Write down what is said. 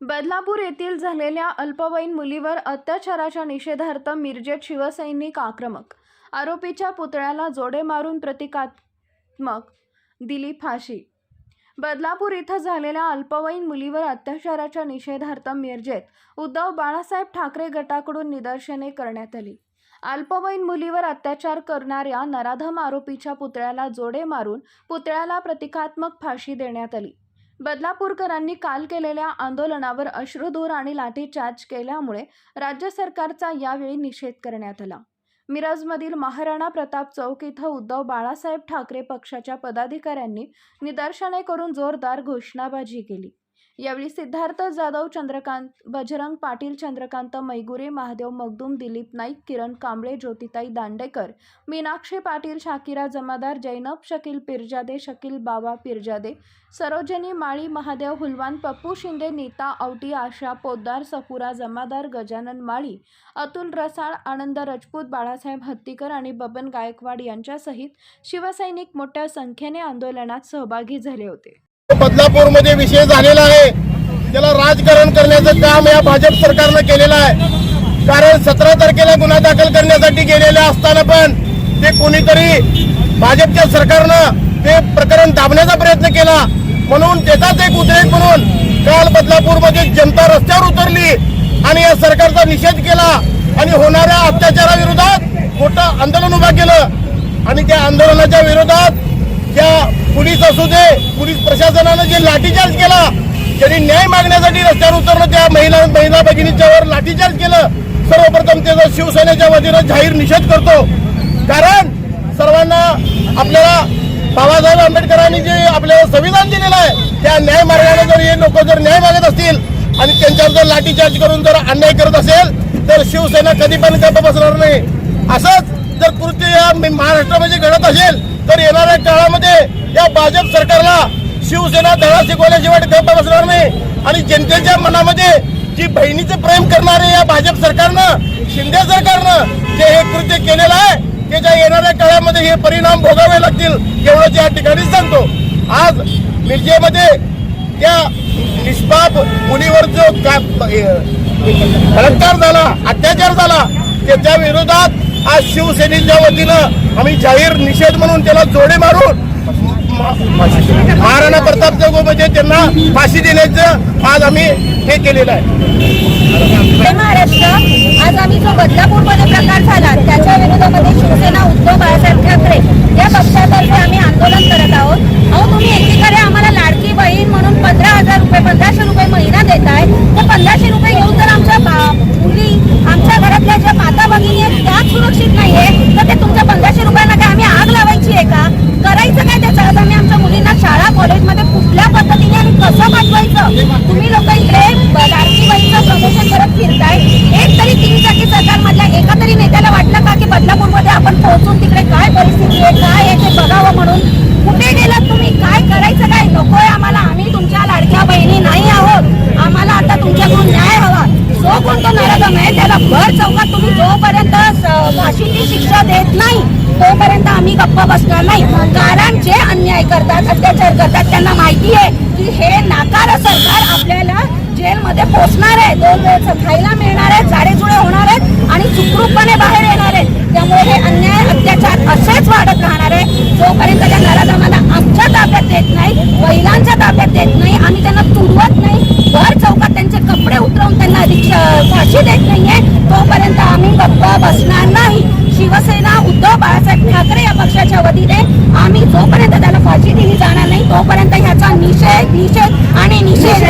बदलापूर येथील झालेल्या अल्पवयीन मुलीवर अत्याचाराच्या निषेधार्थ मिरजेत शिवसैनिक आक्रमक. आरोपीच्या पुतळ्याला जोडे मारून प्रतिकात्मक दिली फाशी. बदलापूर इथं झालेल्या अल्पवयीन मुलीवर अत्याचाराच्या निषेधार्थ मिरजेत उद्धव बाळासाहेब ठाकरे गटाकडून निदर्शने करण्यात आली. अल्पवयीन मुलीवर अत्याचार करणाऱ्या नराधम आरोपीच्या पुतळ्याला जोडे मारून पुतळ्याला प्रतिकात्मक फाशी देण्यात आली. बदलापूरकरांनी काल केलेल्या आंदोलनावर अश्रुधूर आणि लाठीचार्ज केल्यामुळे राज्य सरकारचा यावेळी निषेध करण्यात आला. मिरजमधील महाराणा प्रताप चौक इथं उद्धव बाळासाहेब ठाकरे पक्षाच्या पदाधिकाऱ्यांनी निदर्शने करून जोरदार घोषणाबाजी केली. यावेळी सिद्धार्थ जाधव चंद्रकांत बजरंग पाटील चंद्रकांत मैगुरे महादेव मगदूम दिलीप नाईक किरण कांबळे ज्योतिताई दांडेकर मीनाक्षी पाटील शाकिरा जमादार जैनब शकील पिरजादे शकील बाबा पिरजादे सरोजनी माळी महादेव हुलवान पप्पू शिंदे नीता औटी आशा पोद्दार सपुरा जमादार गजानन माळी अतुल रसाळ आनंद राजपूत बाळासाहेब हत्तीकर आणि बबन गायकवाड यांच्यासहित शिवसैनिक मोठ्या संख्येने आंदोलनात सहभागी झाले होते. बदलापूरमध्ये विषय झालेला आहे. त्याला राजकारण करण्याचं काम या भाजप सरकारनं केलेलं आहे. कारण सतरा तारखेला गुन्हा दाखल करण्यासाठी गेलेले असताना पण ते कोणीतरी भाजपच्या सरकारनं ते प्रकरण दाबण्याचा प्रयत्न केला. म्हणून त्याचाच एक उद्रेक म्हणून काल बदलापूरमध्ये जनता रस्त्यावर उतरली आणि या सरकारचा निषेध केला. आणि होणाऱ्या अत्याचाराविरोधात मोठं आंदोलन उभं केलं. आणि त्या आंदोलनाच्या विरोधात त्या पोलीस असू दे पोलीस प्रशासनानं जे लाठीचार्ज केला त्यांनी न्याय मागण्यासाठी रस्त्यावर उतरलं त्या महिला महिला भगिनीच्यावर लाठीचार्ज केलं. सर्वप्रथम त्याचा शिवसेनेच्या वतीनं जाहीर निषेध करतो. कारण सर्वांना आपल्याला बाबासाहेब आंबेडकरांनी जे आपल्याला संविधान दिलेलं आहे त्या न्याय मार्गाने जर हे लोक जर न्याय मागत असतील आणि त्यांच्यावर जर लाठीचार्ज करून जर अन्याय करत असेल तर शिवसेना कधी पण गप्प बसणार नाही. असंच जर कृत्य या महाराष्ट्रामध्ये घडत असेल तर येणाऱ्या काळामध्ये भाजप सरकारला शिवसेना धडा शिकवल्याशिवाय गप्प बसणार नाही. आणि जनतेच्या मनामध्ये जी बहिणीचं प्रेम करणारे या भाजप सरकारनं शिंदे सरकारनं जे हे कृत्य केलेलं आहे त्याच्या येणाऱ्या काळामध्ये हे परिणाम भोगावे लागतील एवढंच या ठिकाणी सांगतो. आज मिरजेमध्ये त्या निष्पाप मुलीवर जो बलात्कार झाला अत्याचार झाला त्याच्या विरोधात आज शिवसेनेच्या वतीनं आम्ही जाहीर निषेध म्हणून त्याला जोडे मारून महाराणा प्रताप म्हणजे त्यांना फाशी देण्याचं आज आम्ही हे केलेलं आहे. महाराष्ट्र आज आम्ही जो बदलापूरमध्ये प्रकार झाला त्याच्या विरोधामध्ये शिवसेना उद्धव आणि जोपर्यंत स- फाशीची शिक्षा देत नाही तोपर्यंत आम्ही गप्प बसणार नाही. कारण जे अन्याय करतात अत्याचार करतात त्यांना माहिती आहे की हे नाकार सरकार आपल्याला जेलमध्ये पोचणार आहे. दोन वेळचं खायला मिळणार आहे झाडेझुडे होणार आहेत आणि सुखरूपपणे बाहेर येणार आहेत त्यामुळे हे अन्याय अत्याचार असेच वाढत राहणार आहे जोपर्यंत त्या नराधमाला आमच्या ताब्यात देत नाही महिलांच्या ताब्यात देत नाही आम्ही त्यांना तुडवत नाही भर चौकात त्यांचे कपडे उतरवून त्यांना रिक्षा- फाशी देत नाहीये. तोपर्यंत आम्ही गप्प बसणार नाही. शिवसेना उद्धव बाळासाहेब ठाकरे या पक्षाच्या वतीने आम्ही जोपर्यंत त्याला फाशी दिली जाणार नाही तोपर्यंत ह्याचा निषेध निषेध आणि निषेध